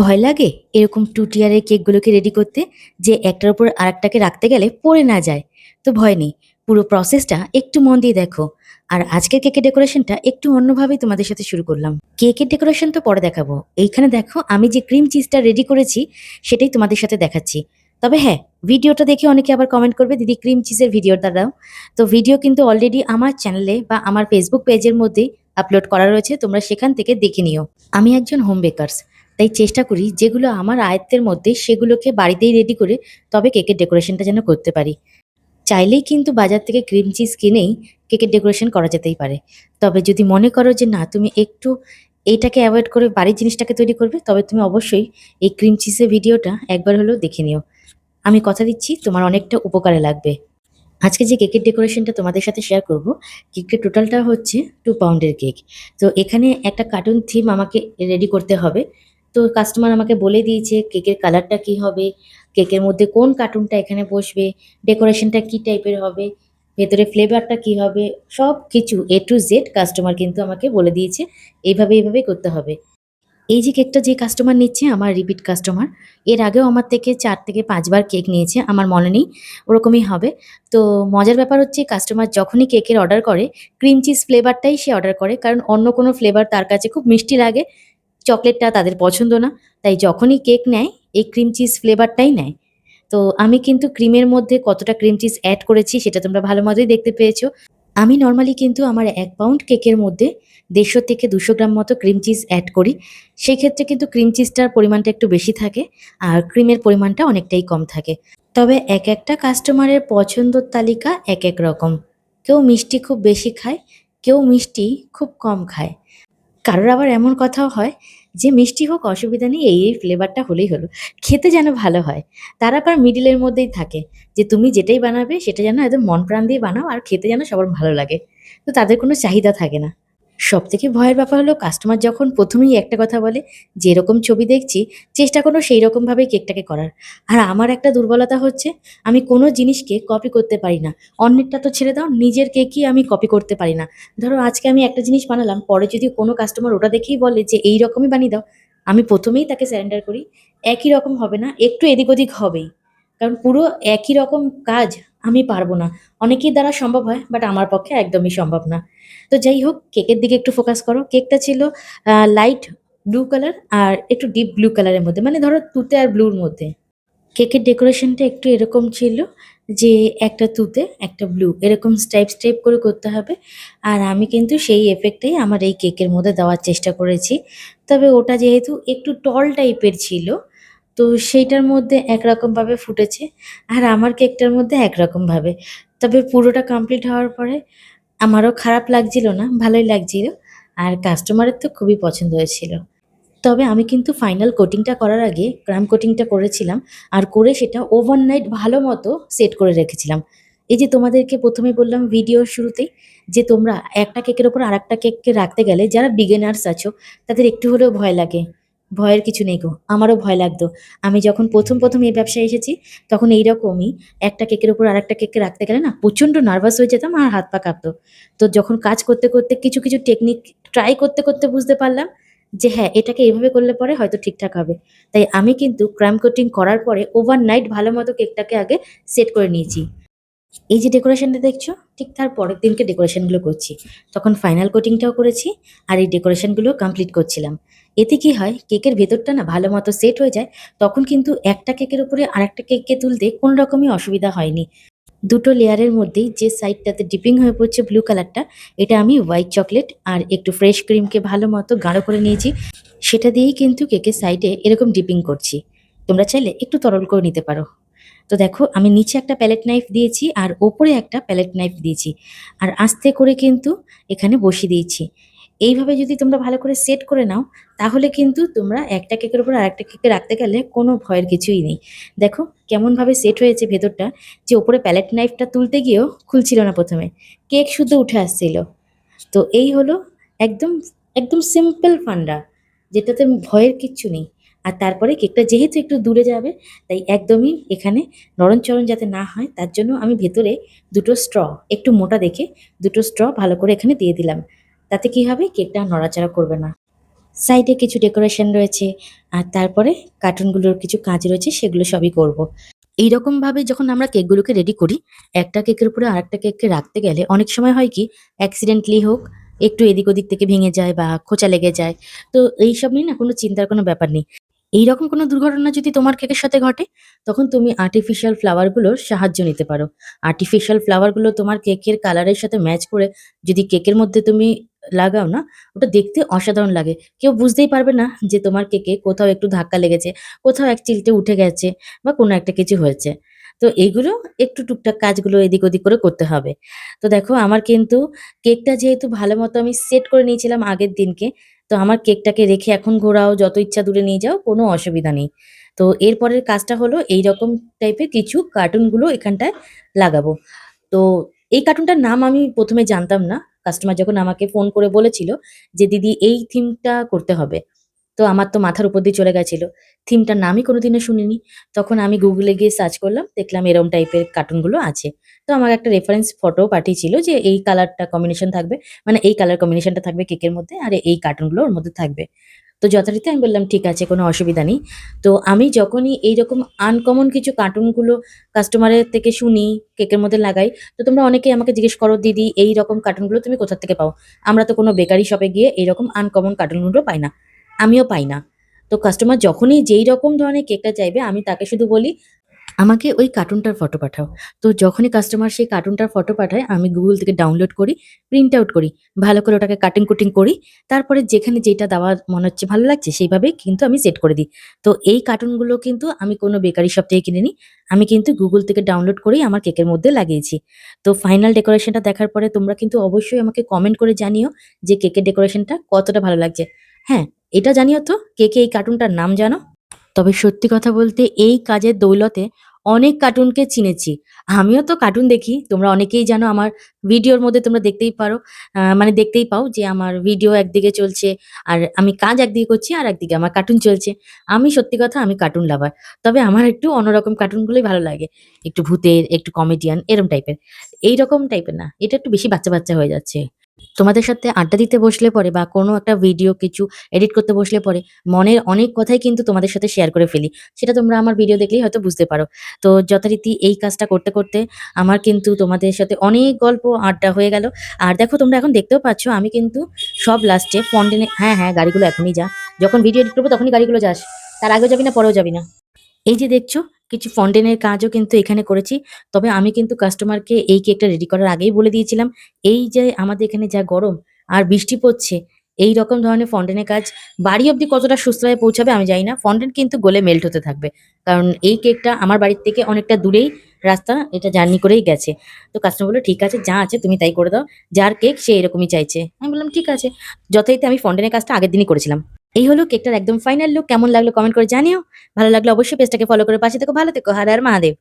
ভয় লাগে এরকম টু টিয়ারের কেকগুলোকে রেডি করতে যে একটার উপর আরেকটাকে রাখতে গেলে পড়ে না যায়। তো ভয় নেই, পুরো প্রসেসটা একটু মন দিয়ে দেখো। আর আজকের কেকের ডেকোরেশনটা একটু অন্যভাবেই তোমাদের সাথে শুরু করলাম। কেকের ডেকোরেশন তো পরে দেখাবো। এইখানে দেখো, আমি যে ক্রিম চিজটা রেডি করেছি, সেটাই তোমাদের সাথে দেখাচ্ছি। তবে হ্যাঁ ভিডিওটা দেখে অনেকে আবার কমেন্ট করবে, দিদি ক্রিম চিজের ভিডিওর দ্বারাও তো ভিডিও কিন্তু অলরেডি আমার চ্যানেলে বা আমার ফেসবুক পেজের মধ্যে আপলোড করা রয়েছে, তোমরা সেখান থেকে দেখে নিও। আমি একজন হোম বেকারস তাই চেষ্টা করি যেগুলো আমার আয়ত্তের মধ্যে সেগুলোকে বাড়িতেই রেডি করে তবে কেকের ডেকোরেশনটা যেন করতে পারি। চাইলেই কিন্তু বাজার থেকে ক্রিম চিজ কিনেই কেকের ডেকোরেশন করা যেতেই পারে। তবে যদি মনে করো যে না, তুমি একটু এইটাকে অ্যাভয়েড করে বাড়ির জিনিসটাকে তৈরি করবে, তবে তুমি অবশ্যই এই ক্রিম চিজের ভিডিওটা একবার হলেও দেখে নিও। আমি কথা দিচ্ছি, তোমার অনেকটা উপকারে লাগবে। আজকে যে কেকের ডেকোরেশনটা তোমাদের সাথে শেয়ার করব কেকের টোটালটা হচ্ছে টু পাউন্ডের কেক তো এখানে একটা কার্টুন থিম আমাকে রেডি করতে হবে। তো কাস্টমার আমাকে বলে দিয়েছে কেকের কালারটা কি হবে কেকের মধ্যে কোন কার্টুনটা এখানে বসবে ডেকোরেশনটা কি টাইপের হবে, ভেতরে ফ্লেভারটা কি হবে, সব কিছু এ টু জেড কাস্টমার কিন্তু আমাকে বলে দিয়েছে, এইভাবে এইভাবে করতে হবে। এই যে কেকটা যে কাস্টমার নিচ্ছে, আমার রিপিট কাস্টমার এর আগেও আমার থেকে চার থেকে পাঁচবার কেক নিয়েছে, আমার মনে নেই, ওরকমই হবে। তো মজার ব্যাপার হচ্ছে কাস্টমার যখনই কেকের অর্ডার করে ক্রিম চিজ ফ্লেভারটাই সে অর্ডার করে, কারণ অন্য কোনো ফ্লেভার তার কাছে খুব মিষ্টি লাগে চকলেটটা তাদের পছন্দ না। তাই যখনই কেক নেয়, এই ক্রিম চিজ ফ্লেভারটাই নেয়। তো আমি কিন্তু ক্রিমের মধ্যে কতটা ক্রিম চিজ অ্যাড করেছি সেটা তোমরা ভালো মতোই দেখতে পেয়েছ। আমি নর্মালি কিন্তু আমার এক পাউন্ড কেকের মধ্যে দেড়শো থেকে দুশো গ্রাম মতো ক্রিম চিজ অ্যাড করি। সেই ক্ষেত্রে কিন্তু ক্রিম চিজটার পরিমাণটা একটু বেশি থাকে আর ক্রিমের পরিমাণটা অনেকটাই কম থাকে। তবে এক একটা কাস্টমারের পছন্দর তালিকা এক এক রকম। কেউ মিষ্টি খুব বেশি খায়, কেউ মিষ্টি খুব কম খায়। কারোর আবার এমন কথাও হয় যে, মিষ্টি হোক, অসুবিধা নেই, এই এই ফ্লেভারটা হলেই হলো। খেতে যেন ভালো হয়। তারা আবার মিডিলের মধ্যেই থাকে যে, তুমি যেটাই বানাবে, সেটা যেন একদম মন প্রাণ দিয়ে বানাও, আর খেতে যেন সবার ভালো লাগে। তো তাদের কোনো চাহিদা থাকে না। সব থেকে ভয়ের ব্যাপার হলো কাস্টমার যখন প্রথমেই একটা কথা বলে যে এরকম ছবি দেখছি, চেষ্টা করো সেই রকমভাবেই কেকটাকে করার। আর আমার একটা দুর্বলতা হচ্ছে, আমি কোনো জিনিসকে কপি করতে পারি না। অন্যেরটা তো ছেড়ে দাও, নিজের কেকই আমি কপি করতে পারি না। ধরো আজকে আমি একটা জিনিস বানালাম, পরে যদি কোনো কাস্টমার ওটা দেখেই বলে যে এই রকমই বানিয়ে দাও, আমি প্রথমেই তাকে স্যারেন্ডার করি, একই রকম হবে না, একটু এদিক ওদিক হবেই। কারণ পুরো একই রকম কাজ আমি পারব না। অনেকের দ্বারা সম্ভব হয় বাট আমার পক্ষে একদমই সম্ভব না। তো যাই হোক, কেকের দিকে একটু ফোকাস করো। কেকটা ছিল লাইট ব্লু কালার আর একটু ডিপ ব্লু কালারের মধ্যে। মানে ধরো তুতে আর ব্লুর মধ্যে। কেকের ডেকোরেশনটা একটু এরকম ছিল যে একটা তুতে, একটা ব্লু এরকম স্টাইপ স্টাইপ করে করতে হবে। আর আমি কিন্তু সেই এফেক্টটাই আমার এই কেকের মধ্যে দেওয়ার চেষ্টা করেছি। তবে ওটা যেহেতু একটু টল টাইপের ছিল তো সেইটার মধ্যে একরকমভাবে ফুটেছে আর আমার কেকটার মধ্যে একরকমভাবে। তবে পুরোটা কমপ্লিট হওয়ার পরে আমারও খারাপ লাগছিল না, ভালোই লাগছিল আর কাস্টমারের তো খুবই পছন্দ হয়েছিল। তবে আমি কিন্তু ফাইনাল কোটিংটা করার আগে ক্রাম কোটিংটা করেছিলাম আর করে সেটা ওভারনাইট ভালো মতো সেট করে রেখেছিলাম। এই যে তোমাদেরকে প্রথমে বললাম ভিডিওর শুরুতেই যে তোমরা একটা কেকের ওপর আরেকটা কেককে রাখতে গেলে যারা বিগেনার্স আছো তাদের একটু হলেও ভয় লাগে। ভয়ের কিছু নেই গো, আমারও ভয় লাগতো। আমি যখন প্রথম প্রথম এই ব্যবসায় এসেছি, তখন এইরকমই একটা কেকের উপর আরেকটা কেককে রাখতে গেলে না প্রচণ্ড নার্ভাস হয়ে যেতাম আর হাত পা কাঁপতো। তো যখন কাজ করতে করতে কিছু কিছু টেকনিক ট্রাই করতে করতে বুঝতে পারলাম যে হ্যাঁ এটাকে এভাবে করলে পরে হয়তো ঠিকঠাক হবে। তাই আমি কিন্তু ক্রাম কোটিং করার পরে ওভারনাইট ভালো মতো কেকটাকে আগে সেট করে নিয়েছি। এই যে ডেকোরেশনটা দেখছ, ঠিক তার পরের দিনকে ডেকোরেশনগুলো করছি। তখন ফাইনাল কোটিংটাও করেছি আর এই ডেকোরেশনগুলো কমপ্লিট করছিলাম। এতে কি হয়, কেকের ভেতরটা না ভালো মতো সেট হয়ে যায়, তখন কিন্তু একটা কেকের উপরে আরেকটা কেককে তুলতে কোনো রকমই অসুবিধা হয়নি। দুটো লেয়ারের মধ্যেই যে সাইডটাতে ডিপিং হয়ে পড়ছে ব্লু কালারটা এটা আমি হোয়াইট চকলেট আর একটু ফ্রেশ ক্রিমকে ভালো মতো গাঢ় করে নিয়েছি। সেটা দিয়েই কিন্তু কেকের সাইডে এরকম ডিপিং করছি। তোমরা চাইলে একটু তরল করে নিতে পারো। তো দেখো, আমি নিচে একটা প্যালেট নাইফ দিয়েছি আর ওপরে একটা প্যালেট নাইফ দিয়েছি। আর আস্তে করে কিন্তু এখানে বসিয়ে দিয়েছি। এইভাবে যদি তোমরা ভালো করে সেট করে নাও, তাহলে কিন্তু তোমরা একটা কেকের উপর আরেকটা কেকে রাখতে গেলে কোনো ভয়ের কিছুই নেই। দেখো, কেমনভাবে সেট হয়েছে ভেতরটা, যে ওপরে প্যালেট নাইফটা তুলতে গিয়েও খুলছিল না প্রথমে। কেক শুদ্ধ উঠে আসছিল। তো এই হলো একদম একদম সিম্পল ফান্ডা, যেটাতে ভয়ের কিচ্ছু নেই। আর তারপরে কেকটা যেহেতু একটু দূরে যাবে, তাই একদমই এখানে নরমচরণ যাতে না হয়, তার জন্য আমি ভেতরে দুটো স্ট্র একটু মোটা দেখে দুটো স্ট্র ভালো করে এখানে দিয়ে দিলাম। তাতে কি হবে? কেকটা নড়াচড়া করবে না। সাইডে কিছু ডেকোরেশন রয়েছে, আর তারপরে কার্টুনগুলোর কিছু কাজ রয়েছে, সেগুলো সবই করব। এইরকম ভাবে যখন আমরা কেকগুলোকে রেডি করি, একটা কেকের উপরে আরেকটা কেককে রাখতে গেলে অনেক সময় হয় কি, অ্যাক্সিডেন্টলি হোক, একটু এদিক ওদিক থেকে ভেঙে যায় বা খোঁচা লেগে যায়। তো এইসব নিয়ে না কোনো চিন্তার কোনো ব্যাপার নেই। এইরকম কোনো দুর্ঘটনা যদি তোমার কেকের সাথে ঘটে, তখন তুমি আর্টিফিশিয়াল ফ্লাওয়ারগুলোর সাহায্য নিতে পারো। আর্টিফিশিয়াল ফ্লাওয়ারগুলো তোমার কেকের কালারের সাথে ম্যাচ করে যদি কেকের মধ্যে তুমি লাগাও না, ওটা দেখতে অসাধারণ লাগে। কেউ বুঝতেই পারবে না যে তোমার কেকে কোথাও একটু ধাক্কা লেগেছে, কোথাও এক চিলটে উঠে গেছে বা কোনো একটা কিছু হয়েছে। তো এইগুলো একটু টুকটাক কাজগুলো এদিক ওদিক করে করতে হবে। তো দেখো, আমার কিন্তু কেকটা যেহেতু ভালো মতো আমি সেট করে নিয়েছিলাম আগের দিনকে তো আমার কেকটাকে রেখে এখন ঘোরাও, যত ইচ্ছা দূরে নিয়ে যাও, কোনো অসুবিধা নেই। তো এরপরের কাজটা হলো এই রকম টাইপের কিছু কার্টুনগুলো এখানটায় লাগাবো। তো এই কার্টুনটার নাম আমি প্রথমে জানতাম না। কাস্টমার যখন আমাকে ফোন করে বলেছিল যে, দিদি, এই থিমটা করতে হবে। তো আমার তো মাথার উপর দিয়ে চলে গেছিল। থিমটার নামই কোনোদিনও শুনিনি। তখন আমি গুগলে গিয়ে সার্চ করলাম, দেখলাম এরম টাইপের কার্টুনগুলো আছে। তো আমার একটা রেফারেন্স ফটো পাঠিয়েছিল যে এই কালারটা কম্বিনেশন থাকবে মানে এই কালার কম্বিনেশনটা থাকবে কেকের মধ্যে, আর এই কার্টুনগুলো ওর মধ্যে থাকবে। তো যথারীতি আমি বললাম, ঠিক আছে, কোনো অসুবিধা নেই। তো আমি যখনই এইরকম আনকমন কিছু কার্টুনগুলো কাস্টমারের থেকে শুনি কেকের মধ্যে লাগাই, তো তোমরা অনেকেই আমাকে জিজ্ঞেস করো, দিদি এই রকম কার্টুনগুলো তুমি কোথা থেকে পাও? আমরা তো কোনো বেকারি শপে গিয়ে এইরকম আনকমন কার্টুনগুলো পাই না। আমিও পাই না। তো কাস্টমার যখনই যেই রকম ধরনের কেকটা চাইবে, আমি তাকে শুধু বলি, আমাকে ওই কার্টুনটার ফটো পাঠাও। তো যখনই কাস্টমার সেই কার্টুনটার ফটো পাঠায়, আমি গুগল থেকে ডাউনলোড করি প্রিন্ট আউট করি, ভালো করে ওটাকে কাটিং কুটিং করি, তারপরে যেখানে যেটা দেওয়া মনে হচ্ছে ভালো লাগছে, সেইভাবেই কিন্তু আমি সেট করে দিই। তো এই কার্টুনগুলো কিন্তু আমি কোনো বেকারি শপ থেকে কিনে নিই আমি কিন্তু গুগল থেকে ডাউনলোড করেই আমার কেকের মধ্যে লাগিয়েছি। তো ফাইনাল ডেকোরেশনটা দেখার পরে তোমরা কিন্তু অবশ্যই আমাকে কমেন্ট করে জানিও যে কেকের ডেকোরেশনটা কতটা ভালো লাগছে। হ্যাঁ এটা জানিও তো, কে কে এই কার্টুনটার নাম জানো? তবে সত্যি কথা বলতে এই কাজের দৌলতে অনেক কার্টুনকে চিনেছি। আমিও তো কার্টুন দেখি, তোমরা অনেকেই জানো আমার ভিডিওর মধ্যে তোমরা দেখতেই পারো মানে দেখতেই পাও যে আমার ভিডিও একদিকে চলছে আর আমি কাজ একদিকে করছি আর একদিকে আমার কার্টুন চলছে। আমি সত্যি কথা আমি কার্টুন লাভার তবে আমার একটু অন্যরকম কার্টুনগুলোই ভালো লাগে। একটু ভূতের, একটু কমেডিয়ান এরম টাইপের এইরকম টাইপের না, এটা একটু বেশি বাচ্চা বাচ্চা হয়ে যাচ্ছে। তোমাদের সাথে আড্ডা দিতে বসলে পরে বা কোনো একটা ভিডিও কিছু এডিট করতে বসলে পরে মনের অনেক কথাই কিন্তু তোমাদের সাথে শেয়ার করে ফেলি। সেটা তোমরা আমার ভিডিও দেখলেই হয়তো বুঝতে পারো। তো যথারীতি এই কাজটা করতে করতে আমার কিন্তু তোমাদের সাথে অনেক গল্প, আড্ডা হয়ে গেল। আর দেখো তোমরা এখন দেখতেও পাচ্ছ আমি কিন্তু সব লাস্টে ফন্টেনে হ্যাঁ হ্যাঁ গাড়িগুলো এখনই যা। যখন ভিডিও এডিট করব তখনই গাড়িগুলো যাস। তার আগেও যাবি না, পরেও যাবি না। এই যে দেখছ কিছু ফন্টেনের কাজও কিন্তু এখানে করেছি। তবে আমি কিন্তু কাস্টমারকে এই কেকটা রেডি করার আগেই বলে দিয়েছিলাম, এই যে আমাদের এখানে যা গরম আর বৃষ্টি পড়ছে, এই রকম ধরনের ফন্টেনের কাজ বাড়ি অবধি কতটা সুস্থভাবে পৌঁছাবে আমি জানি না। ফন্টেন কিন্তু গলে মেল্ট হতে থাকবে, কারণ এই কেকটা আমার বাড়ির থেকে অনেকটা দূরেই রাস্তা, এটা জার্নি করেই গেছে। তো কাস্টমার বলল, ঠিক আছে, যা আছে তুমি তাই করে দাও, যার কেক সে এরকমই চাইছে। আমি বললাম, ঠিক আছে। যথারীতি আমি ফন্টেনের কাজটা আগের দিনই করেছিলাম। এই হলো কেকটার একদম ফাইনাল লুক কেমন লাগল কমেন্ট করে জানিও। ভালো লাগল অবশ্যই পেজটাকে ফলো করে পাশে থেকো। ভালো থেকো। হার আর মহাদেব।